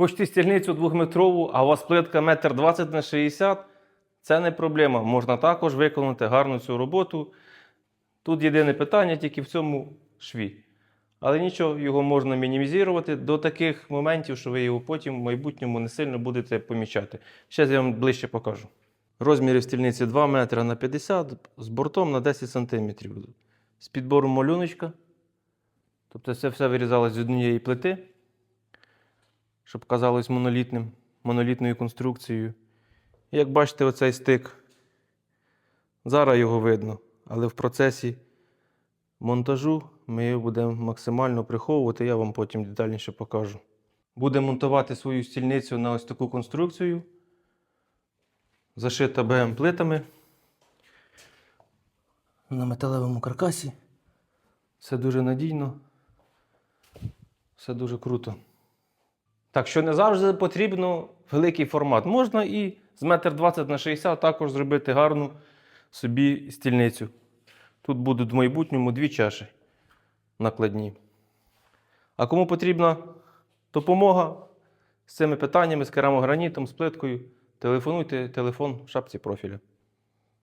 Хочете стільницю двохметрову, а у вас плитка 1,20 м на 60 це не проблема. Можна також виконати гарну цю роботу. Тут єдине питання тільки в цьому шві. Але нічого, його можна мінімізувати до таких моментів, що ви його потім в майбутньому не сильно будете помічати. Зараз я вам ближче покажу. Розміри стільниці 2 метри на 50 з бортом на 10 см. З підбором малюночка. Тобто це все вирізалось з однієї плити, щоб казалось монолітним, монолітною конструкцією. Як бачите, оцей стик. Зараз його видно, але в процесі монтажу ми його будемо максимально приховувати, я вам потім детальніше покажу. Будемо монтувати свою стільницю на ось таку конструкцію, зашита БМ плитами на металевому каркасі. Все дуже надійно, все дуже круто. Так що не завжди потрібно великий формат. Можна і з 1,20 на 60 також зробити гарну собі стільницю. Тут будуть в майбутньому дві чаші накладні. А кому потрібна допомога з цими питаннями, з керамогранітом, з плиткою, телефонуйте, телефон в шапці профіля.